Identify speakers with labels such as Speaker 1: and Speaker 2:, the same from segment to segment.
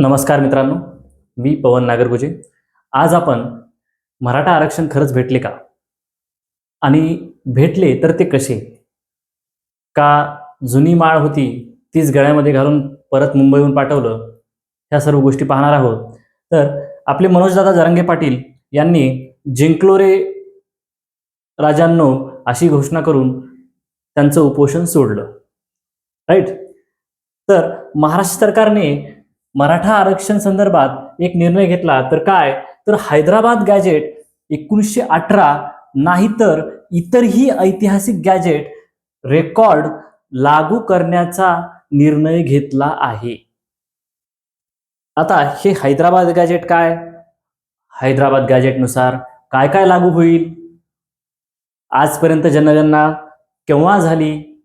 Speaker 1: नमस्कार मित्रांनो मी पवन नागरगुजे. आज आपण मराठा आरक्षण खरंच भेटले का? आणि भेटले तर ते कसे? का जुनी माळ होती तीच गळ्यामध्ये घालून परत मुंबईहून पाठवलं? ह्या सर्व गोष्टी पाहणार आहोत. तर आपले मनोजदादा जरांगे पाटील यांनी जिंकलो रे राजांनो अशी घोषणा करून त्यांचं उपोषण सोडलं. राईट तर महाराष्ट्र सरकारने मराठा आरक्षण संदर्भात एक निर्णय घेतला तर काय? तर हैदराबाद गॅजेट एकोणीसशे अठरा नाहीतर इतरही ऐतिहासिक गॅजेट रेकॉर्ड लागू करण्याचा निर्णय घेतला आहे. आता हे हैदराबाद गॅजेट काय? हैदराबाद गॅजेटनुसार काय काय लागू होईल? आजपर्यंत जनगणना केव्हा झाली?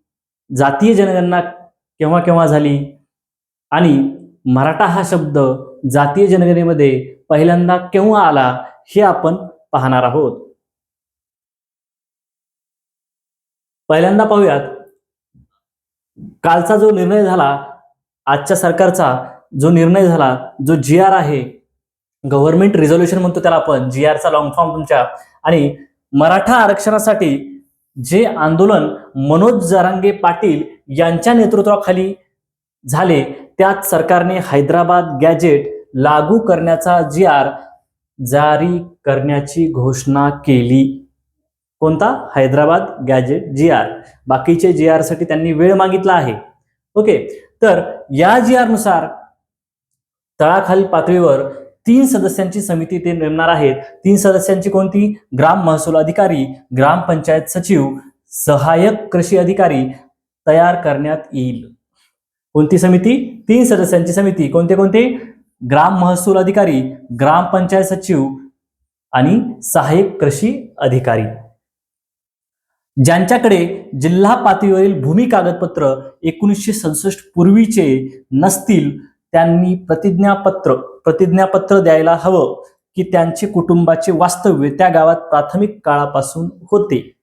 Speaker 1: जातीय जनगणना केव्हा केव्हा झाली? आणि मराठा हा शब्द जातीय जनगणनेमध्ये पहिल्यांदा केव्हा आला हे आपण पाहणार आहोत. पहिल्यांदा पाहूयात. कालचा जो निर्णय झाला आजच्या सरकारचा जो निर्णय झाला जो जी आर आहे गव्हर्नमेंट रिझोल्युशन म्हणतो त्याला आपण जी आरचा लॉंग फॉर्म तुमच्या. आणि मराठा आरक्षणासाठी जे आंदोलन मनोज जरांगे पाटील यांच्या नेतृत्वाखाली झाले त्यात सरकारने हैदराबाद गॅजेट लागू करण्याचा जी आर जारी करण्याची घोषणा केली. कोणता? Hyderabad gazette G R. बाकीचे जी आरसाठी त्यांनी वेळ मागितला आहे. ओके तर या जी आरनुसार तळाखाली पातळीवर तीन सदस्यांची समिती ते नेमणार आहेत. तीन सदस्यांची कोणती? ग्राम महसूल अधिकारी ग्रामपंचायत सचिव सहाय्यक कृषी अधिकारी तयार करण्यात येईल. कोणती समिती? तीन सदस्यांची समिती. कोणते कोणते? ग्राम महसूल अधिकारी ग्रामपंचायत सचिव आणि सहाय्यक कृषी अधिकारी. ज्यांच्याकडे जिल्हा पातळीवरील भूमी कागदपत्र एकोणीसशे सदुसष्ट पूर्वीचे नसतील त्यांनी प्रतिज्ञापत्र प्रतिज्ञापत्र द्यायला हवं की त्यांचे कुटुंबाचे वास्तव्य त्या गावात प्राथमिक काळापासून होते.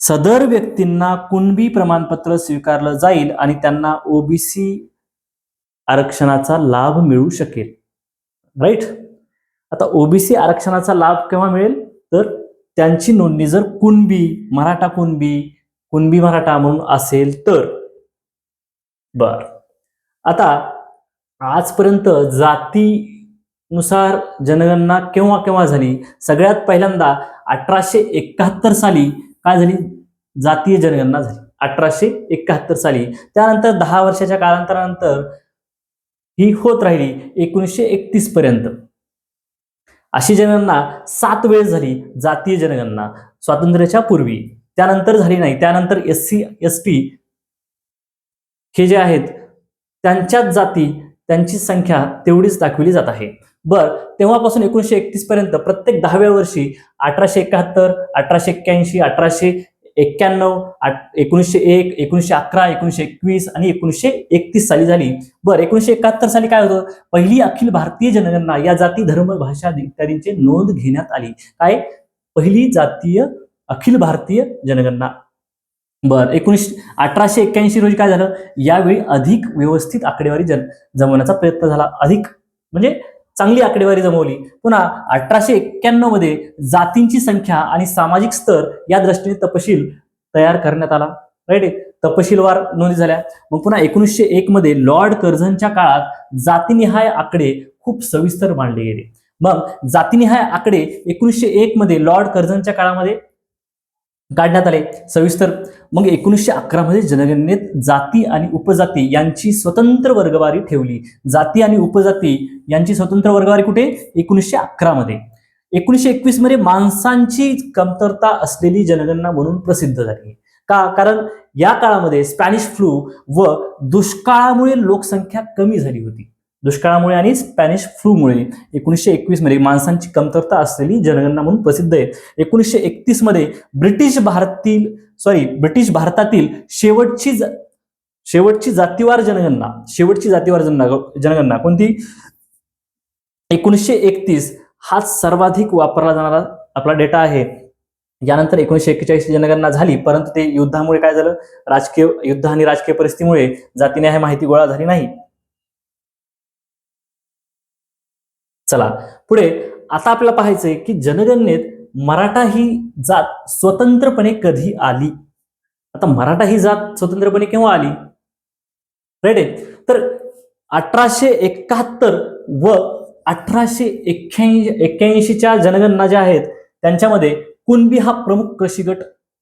Speaker 1: सदर व्यक्तींना कुणबी प्रमाणपत्र स्वीकारलं जाईल आणि त्यांना ओबीसी आरक्षणाचा लाभ मिळू शकेल. राईट आता ओबीसी आरक्षणाचा लाभ केव्हा मिळेल? तर त्यांची नोंदणी जर कुणबी मराठा कुणबी कुणबी मराठा म्हणून असेल तर. बर. आता आजपर्यंत जातीनुसार जनगणना केव्हा केव्हा झाली? सगळ्यात पहिल्यांदा अठराशे एकाहत्तर साली काय झाली? जातीय जनगणना झाली. अठराशे एकाहत्तर साली. त्यानंतर दहा वर्षाच्या कालांतरानंतर ही होत राहिली एकोणीसशे एकतीस पर्यंत. अशी जनगणना सात वेळेस झाली जातीय जनगणना. स्वातंत्र्याच्या पूर्वी. त्यानंतर झाली नाही. त्यानंतर एस सी एस टी हे जे आहेत त्यांच्याच जाती त्यांची संख्या तेवढीच दाखविली जात आहे. बर तेव्हापासून एकोणीसशे एकतीस पर्यंत प्रत्येक दहाव्या वर्षी अठराशे एकाहत्तर अठराशे एक्क्याऐंशी अठराशे एक्क्याण्णव एकोणीसशे एक एकोणीसशे अकरा एकोणीसशे एकवीस आणि एकोणीसशे एकतीस साली झाली. बरं एकोणीसशे एकाहत्तर साली काय होतं? पहिली अखिल भारतीय जनगणना या जाती धर्म भाषा इत्यादींची नोंद घेण्यात आली. काय? पहिली जातीय अखिल भारतीय जनगणना. बर एकोणीस अठराशे एक्क्याऐंशी रोजी काय झालं? यावेळी अधिक व्यवस्थित आकडेवारी जन जमवण्याचा प्रयत्न झाला. अधिक म्हणजे चांगली आकडेवारी जमवली. पुन्हा अठराशे एक्क्याण्णवमध्ये जातींची संख्या आणि सामाजिक स्तर या दृष्टीने तपशील तयार करण्यात आला. राईट तपशीलवार नोंदी झाल्या. मग पुन्हा एकोणीसशे एक मध्ये लॉर्ड कर्झनच्या काळात जातीनिहाय आकडे खूप सविस्तर मांडले गेले. मग जातीनिहाय आकडे एकोणीसशे एक मध्ये लॉर्ड कर्झनच्या काळामध्ये काढण्यात आले. सविस्तर मग एकोणीसशे अकरामध्ये जनगणनेत जाती आणि उपजाती यांची स्वतंत्र वर्गवारी ठेवली. जाती आणि उपजाती यांची स्वतंत्र वर्गवारी कुठे? एकोणीसशे अकरामध्ये एकोणीसशे एकवीसमध्ये माणसांची कमतरता असलेली जनगणना म्हणून प्रसिद्ध झाली. का? कारण या काळामध्ये स्पॅनिश फ्लू व दुष्काळामुळे लोकसंख्या कमी झाली होती. दुष्काळामुळे आणि स्पॅनिश फ्लूमुळे एकोणीसशे एकवीसमध्ये माणसांची कमतरता असलेली जनगणना म्हणून प्रसिद्ध आहे. एकोणीसशे एकतीसमध्ये ब्रिटिश भारतील सॉरी ब्रिटिश भारतातील शेवटची जा शेवटची जातीवार जनगणना शेवटची जातीवार जनगणना जनगणना कोणती? एकोणीसशे एकतीस हा सर्वाधिक वापरला जाणारा आपला डेटा आहे. यानंतर एकोणीसशे एक्केचाळीस जनगणना झाली परंतु ते युद्धामुळे काय झालं? राजकीय युद्ध आणि राजकीय परिस्थितीमुळे जातीने ही माहिती गोळा झाली नाही. चला पुढे आता आपल्याला पाहायचंय की जनगणनेत मराठा ही जात स्वतंत्रपणे कधी आली? आता मराठा ही जात स्वतंत्रपणे केव्हा आली? राईट आहे तर अठराशे एकाहत्तर व अठराशे एक्क्याऐंशी एक्क्याऐंशीच्या जनगणना ज्या आहेत त्यांच्यामध्ये कुणबी हा प्रमुख कृषी गट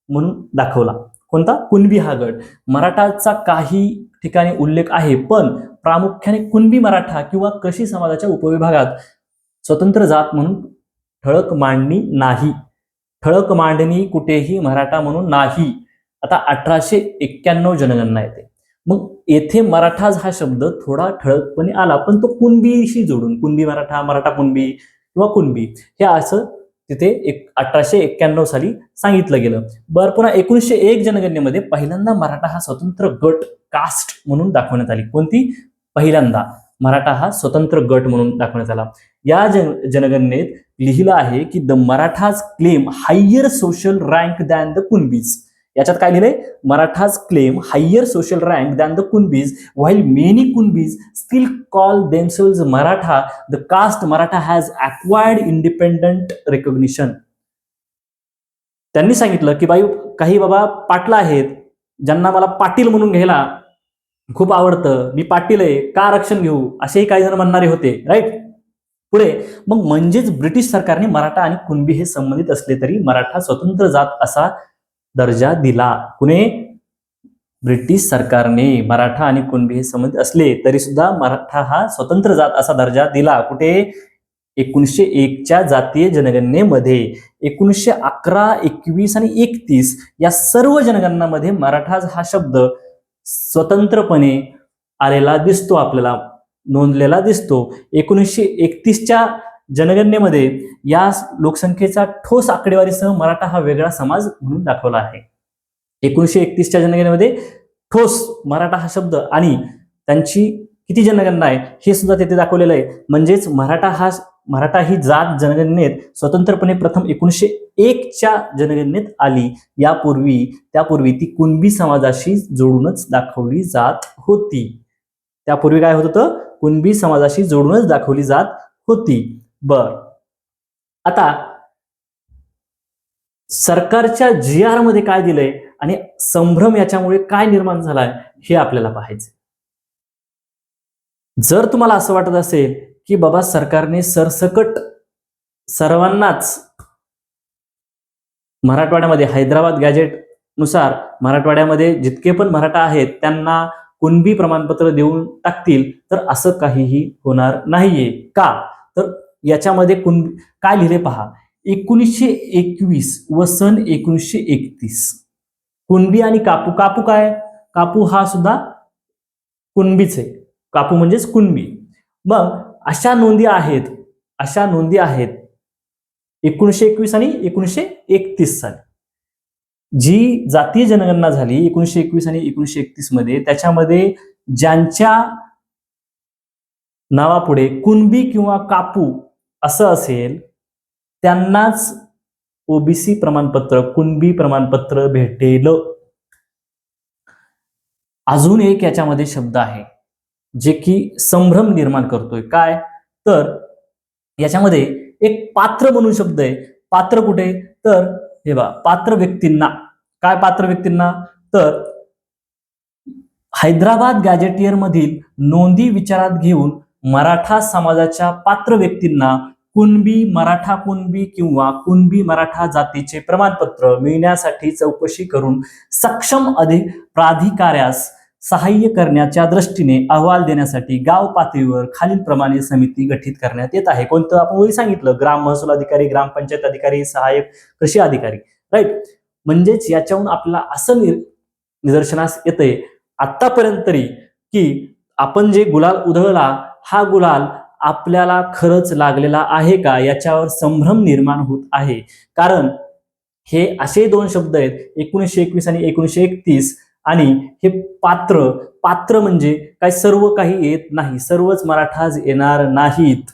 Speaker 1: म्हणून दाखवला. कोणता? कुणबी हा गट. मराठाचा काही ठिकाणी उल्लेख आहे पण प्रामुख्याने कुणबी मराठा किंवा कृषी समाजाच्या उपविभागात स्वतंत्र जात म्हणून ठळक मांडणी नाही. ठळक मांडणी कुठेही मराठा म्हणून नाही. आता अठराशे एक्क्याण्णव जनगणना येते. मग येथे मराठाज हा शब्द थोडा ठळकपणे आला पण तो कुणबीशी जोडून कुणबी मराठा मराठा कुणबी किंवा कुणबी हे असं तिथे एक अठराशे एक्क्याण्णव साली सांगितलं गेलं. बरं पुन्हा एकोणीसशे एक जनगणनेमध्ये पहिल्यांदा मराठा हा स्वतंत्र गट कास्ट म्हणून दाखवण्यात आली. कोणती? पहिल्यांदा मराठा हा स्वतंत्र गट म्हणून दाखवण्यात आला. या जन जनगणनेत लिहिलं आहे की the Marathas claim higher social rank than the Kunbis याच्यात काय लिहिलंय? Marathas claim higher social rank than the Kunbis while many Kunbis still call themselves Maratha the caste Maratha has acquired independent recognition त्यांनी सांगितलं की बाई काही बाबा पाटला आहेत ज्यांना मला पाटील म्हणून घ्यायला खूप आवडतं. मी पाटील आहे का आरक्षण घेऊ? असेही काही जण म्हणणारे होते राईट पुढे मग म्हणजेच ब्रिटिश सरकारने मराठा आणि कुणबी हे संबंधित असले तरी मराठा स्वतंत्र जात असा दर्जा दिला. कुणे ब्रिटिश सरकारने मराठा आणि कुणबी हे संबंधित असले तरी सुद्धा मराठा हा स्वतंत्र जात असा दर्जा दिला. कुठे? एकोणीसशे एकच्या जातीय जनगणनेमध्ये एकोणीसशे अकरा एकवीस आणि एकतीस या सर्व जनगणनामध्ये मराठा हा शब्द स्वतंत्रपणे आलेला दिसतो आपल्याला. नोंदलेला दिसतो. एकोणीसशे एकतीसच्या जनगणनेमध्ये या लोकसंख्येचा ठोस आकडेवारीसह मराठा हा वेगळा समाज म्हणून दाखवला आहे. एकोणीसशे एकतीसच्या जनगणनेमध्ये ठोस मराठा हा शब्द आणि त्यांची किती जनगणना आहे हे सुद्धा तिथे दाखवलेलं आहे. म्हणजेच मराठा हा मराठा ही जात जनगणनेत स्वतंत्रपणे प्रथम एकोणीसशे एकच्या जनगणनेत आली. यापूर्वी त्यापूर्वी ती कुणबी समाजाशी जोडूनच दाखवली जात होती. त्यापूर्वी काय होत होतं? कुणबी समाजाशी जोडूनच दाखवली जात होती. बर. आता सरकारच्या जी आरमध्ये काय दिलंय? आणि संभ्रम याच्यामुळे काय निर्माण झालाय? हे आपल्याला पाहायचं जर तुम्हाला असं वाटत असेल की बाबा सरकारने सरसकट सर्वांनाच मराठवाड्यामध्ये हैदराबाद गॅजेटनुसार मराठवाड्यामध्ये जितके पण मराठा आहेत त्यांना कुणबी प्रमाणपत्र देऊन टाकतील तर असं काहीही होणार नाहीये. का? तर याच्यामध्ये कुण काय लिहिले पहा? एकोणीसशे एकवीस व सन एकोणीसशे एकतीस. कुणबी आणि कापू कापू काय? कापू हा सुद्धा कुणबीच आहे. कापू म्हणजेच कुणबी. मग अशा नोंदी आहेत अशा नोंदी आहेत एकोणीसशे एकवीस आणि एकोणीसशे एकतीस साली. जी जातीय जनगणना झाली एकोणीसशे एकवीस आणि एकोणीसशे एकतीसमध्ये त्याच्यामध्ये ज्यांच्या नावापुढे कुणबी किंवा कापू असं असेल त्यांनाच ओबीसी प्रमाणपत्र कुणबी प्रमाणपत्र भेटेल. अजून एक याच्यामध्ये शब्द आहे जे की संभ्रम निर्माण करतोय. काय? तर याच्यामध्ये एक पात्र म्हणून शब्द आहे. पात्र कुठे? तर हे बा पात्र व्यक्तींना. काय पात्र व्यक्तींना? तर हैदराबाद गॅजेटियर मधील नोंदी विचारात घेऊन मराठा समाजाच्या पात्र व्यक्तींना कुणबी मराठा कुणबी किंवा कुणबी मराठा जातीचे प्रमाणपत्र मिळण्यासाठी चौकशी करून सक्षम अधिक प्राधिकाऱ्यास सहाय्य करण्याच्या दृष्टीने अहवाल देण्यासाठी गाव पातळीवर खालीलप्रमाणे समिती गठीत करण्यात येत आहे. कोणतं? आपण वरी सांगितलं ग्राम महसूल अधिकारी ग्रामपंचायत अधिकारी सहाय्यक कृषी अधिकारी. राईट म्हणजेच याच्याहून आपल्याला असं निर- निदर्शनास येतंय आतापर्यंत तरी की आपण जे गुलाल उधळला हा गुलाल आपल्याला खरंच लागलेला आहे का? याच्यावर संभ्रम निर्माण होत आहे. कारण हे असे दोन शब्द आहेत एकोणीसशे एकवीस आणि एकोणीसशे एकतीस आणि हे पात्र पात्र म्हणजे काय सर्व काही येत नाही सर्वच मराठाच येणार नाहीत.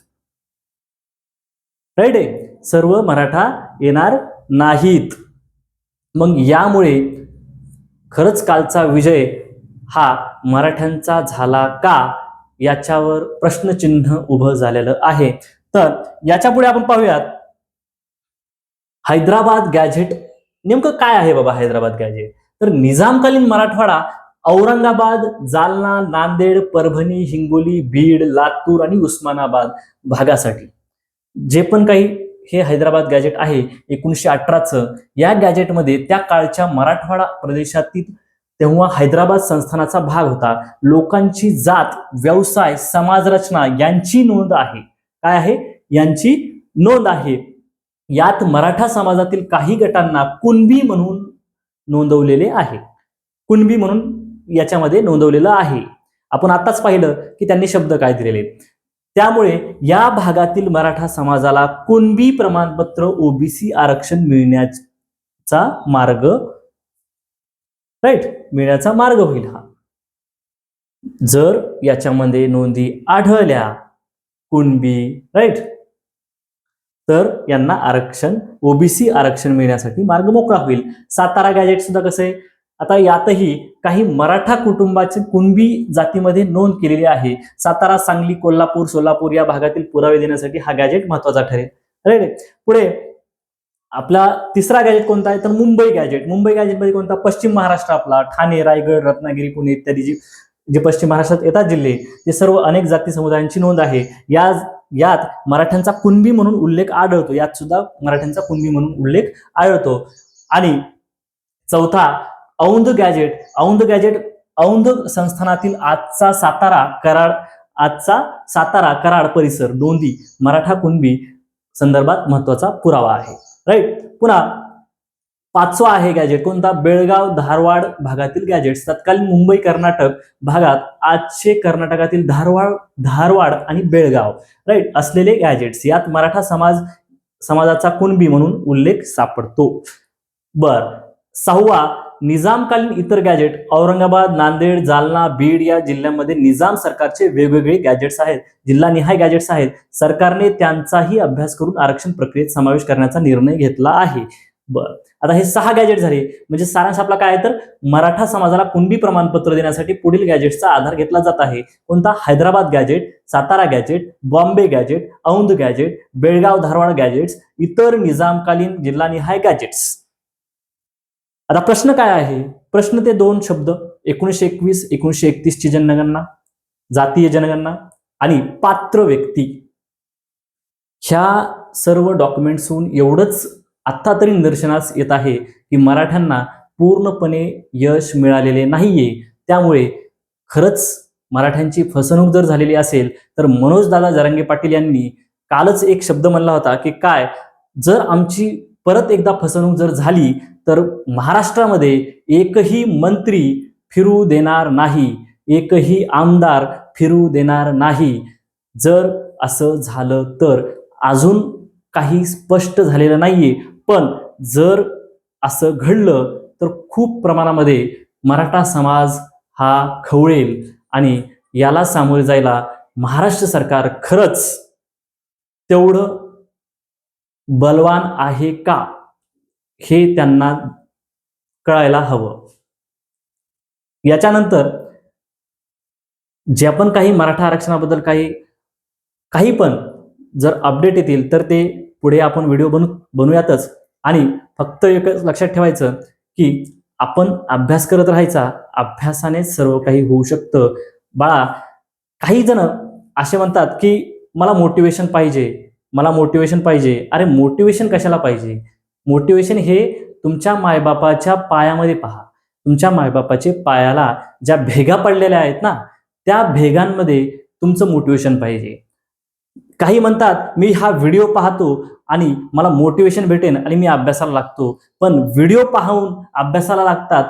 Speaker 1: राईट आहे? सर्व मराठा येणार नाहीत. मग यामुळे खरंच कालचा विजय हा मराठ्यांचा झाला का? याच्यावर प्रश्नचिन्ह उभं झालेलं आहे. तर याच्यापुढे आपण पाहूयात. हैदराबाद गॅझेट नेमकं काय आहे बाबा हैदराबाद गॅझेट? तर निजामकालीन मराठवाडा औरंगाबाद जालना नांदेड परभणी हिंगोली बीड लातूर आणि उस्मानाबाद भागासाठी. जे पण काही हे हैदराबाद गॅजेट आहे एकोणीसशे अठराचं या गॅजेटमध्ये त्या काळच्या मराठवाडा प्रदेशातील तेव्हा हैदराबाद संस्थानाचा भाग होता. लोकांची जात व्यवसाय समाजरचना यांची नोंद आहे. काय आहे? यांची नोंद आहे. यात मराठा समाजातील काही गटांना कुणबी म्हणून नोंदवलेले आहे. कुणबी म्हणून याच्यामध्ये नोंदवलेलं आहे. आपण आताच पाहिलं की त्यांनी शब्द काय दिलेले. त्यामुळे या भागातील मराठा समाजाला कुणबी प्रमाणपत्र ओबीसी आरक्षण मिळण्याचा मार्ग राईट मिळण्याचा मार्ग होईल हा. जर याच्यामध्ये नोंदी आढळल्या कुणबी राईट तर यांना आरक्षण ओबीसी आरक्षण मिळण्यासाठी मार्ग मोकळा होईल. सातारा गॅजेट सुद्धा कसं आहे? आता यातही काही मराठा कुटुंबाची कुणबी जातीमध्ये नोंद केलेली आहे. सातारा सांगली कोल्हापूर सोलापूर या भागातील पुरावे देण्यासाठी हा गॅजेट महत्त्वाचा ठरेल. राईट पुढे आपला तिसरा गॅजेट कोणता आहे? तर मुंबई गॅजेट मुंबई गॅजेटमध्ये कोणता? पश्चिम महाराष्ट्र आपला. ठाणे रायगड रत्नागिरी पुणे इत्यादी जी जे पश्चिम महाराष्ट्रात येतात जिल्हे ते सर्व अनेक जाती समुदायांची नोंद आहे. या यात मराठ्यांचा कुणबी म्हणून उल्लेख आढळतो. यात सुद्धा मराठ्यांचा कुणबी म्हणून उल्लेख आढळतो. आणि चौथा औंध गॅजेट औंध गॅजेट औंध संस्थानातील आजचा सातारा कराड आजचा सातारा कराड परिसर नोंदी मराठा कुणबी संदर्भात महत्त्वाचा पुरावा आहे. राईट पुन्हा पाचवा आहे गॅजेट कोणता? बेळगाव धारवाड भागातील गॅजेट्स तत्कालीन मुंबई कर्नाटक भागात आजचे कर्नाटकातील धारवाड धारवाड आणि बेळगाव राईट असलेले गॅजेट्स यात मराठा समाज समाजाचा कुणबी म्हणून उल्लेख सापडतो. बर. सहावा निजामकालीन इतर गॅजेट औरंगाबाद नांदेड जालना बीड या जिल्ह्यांमध्ये निजाम सरकारचे वेगवेगळे गॅजेट्स आहेत. जिल्हानिहाय गॅजेट्स आहेत. सरकारने त्यांचाही अभ्यास करून आरक्षण प्रक्रियेत समावेश करण्याचा निर्णय घेतला आहे. बरं. आता हे सहा गॅजेट झाले. म्हणजे सारांश आपला काय आहे तर मराठा समाजाला कुणबी प्रमाणपत्र देण्यासाठी पुढील गॅजेटचा आधार घेतला जात आहे. कोणता? Hyderabad gazette Satara gazette Bombay gazette Aundh gazette Belgaum Dharwad gazettes इतर निजामकालीन जिल्हानिहाय गॅजेट्स आता प्रश्न काय आहे? प्रश्न ते दोन शब्द. एकोणीशे एकवीस एकोणीशे एकतीस ची जनगणना जातीय जनगणना आणि पात्र व्यक्ती. ह्या सर्व डॉक्युमेंट्सहून एवढंच आत्ता तरी निदर्शनास येत आहे की मराठ्यांना पूर्णपणे यश मिळालेले नाहीये. त्यामुळे खरंच मराठ्यांची फसवणूक जर झालेली असेल तर मनोजदादा जरांगे पाटील यांनी कालच एक शब्द म्हणला होता की काय जर आमची परत एकदा फसवणूक जर झाली तर महाराष्ट्रामध्ये एकही मंत्री फिरू देणार नाही एकही आमदार फिरू देणार नाही. जर असं झालं तर अजून काही स्पष्ट झालेलं नाहीये. पण जर असं घडलं तर खूप प्रमाणामध्ये मराठा समाज हा खवळेल आणि याला सामोरे जायला महाराष्ट्र सरकार खरंच तेवढं बलवान आहे का हे त्यांना कळायला हवं. याच्यानंतर जे पण काही मराठा आरक्षणाबद्दल काही काही पण जर अपडेट येतील तर ते पुढे आपण व्हिडिओ बनू बनवूयातच आणि फक्त एकच लक्षात ठेवायचं की आपण अभ्यास करत राहायचा अभ्यासाने सर्व काही होऊ शकतं. बाळा काही जण असे म्हणतात की मला मोटिवेशन पाहिजे मला मोटिवेशन पाहिजे. अरे मोटिवेशन कशाला पाहिजे? मोटिवेशन हे तुमच्या मायबापाच्या पायामध्ये पहा. तुमच्या मायबापाचे पायाला ज्या भेगा पडलेल्या आहेत ना त्या भेगांमध्ये तुमचं मोटिवेशन पाहिजे. काही म्हणतात मी हा व्हिडिओ पाहतो आणि मला मोटिवेशन भेटेन आणि मी अभ्यासाला लागतो. पण व्हिडिओ पाहून अभ्यासाला लागतात.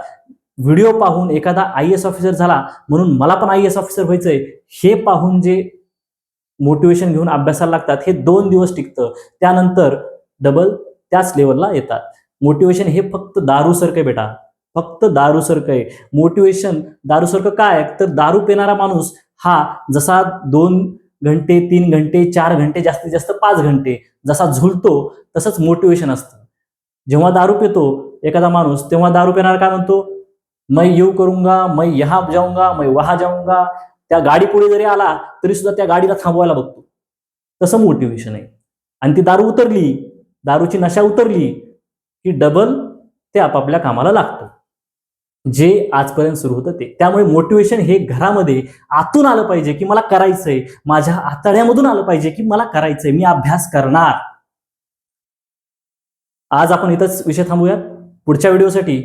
Speaker 1: व्हिडिओ पाहून एखादा आय एस ऑफिसर झाला म्हणून मला पण आय एस ऑफिसर व्हायचंय. हे पाहून जे मोटिवेशन घेऊन अभ्यासाला लागतात हे दोन दिवस टिकतं. त्यानंतर डबल त्याच लेवलला येतात. मोटिवेशन हे फक्त दारूसारखं बेटा. फक्त दारूसारखं आहे. मोटिवेशन दारूसारखं काय? तर दारू पिणारा माणूस हा जसा दोन घंटे तीन घंटे चार घंटे जास्तीत जास्त पाच घंटे. जसा झुलतो तसंच मोटिवेशन असतं. जेव्हा दारू पितो एखादा माणूस तेव्हा दारू पिणारा काय म्हणतो? मैं येऊ करूंगा मैं यहा जाऊंगा मै वहा जाऊंगा. त्या गाडी पुढे जरी आला तरी सुद्धा त्या गाडीला थांबवायला बघतो. तसं मोटिवेशन आहे. आणि ती दारू उतरली दारूची नशा उतरली की डबल ते आपापल्या कामाला लागतो. जे आजपर्यंत सुरू होतं ते. त्यामुळे मोटिवेशन हे घरामध्ये आतून आलं पाहिजे की मला करायचंय. माझ्या आतड्यामधून आलं पाहिजे की मला करायचंय. मी अभ्यास करणार. आज आपण इथंच विषय थांबूयात. पुढच्या व्हिडिओसाठी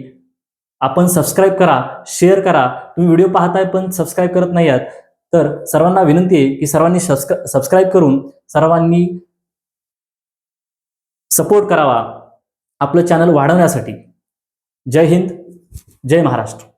Speaker 1: आपण सबस्क्राईब करा शेअर करा. तुम्ही व्हिडिओ पाहताय पण सबस्क्राईब करत नाही आहात तर सर्वांना विनंती आहे की सर्वांनी सबस्क्राईब करून सर्वांनी सपोर्ट करावा. आपलं चॅनल वाढवण्यासाठी. जय हिंद. जय महाराष्ट्र.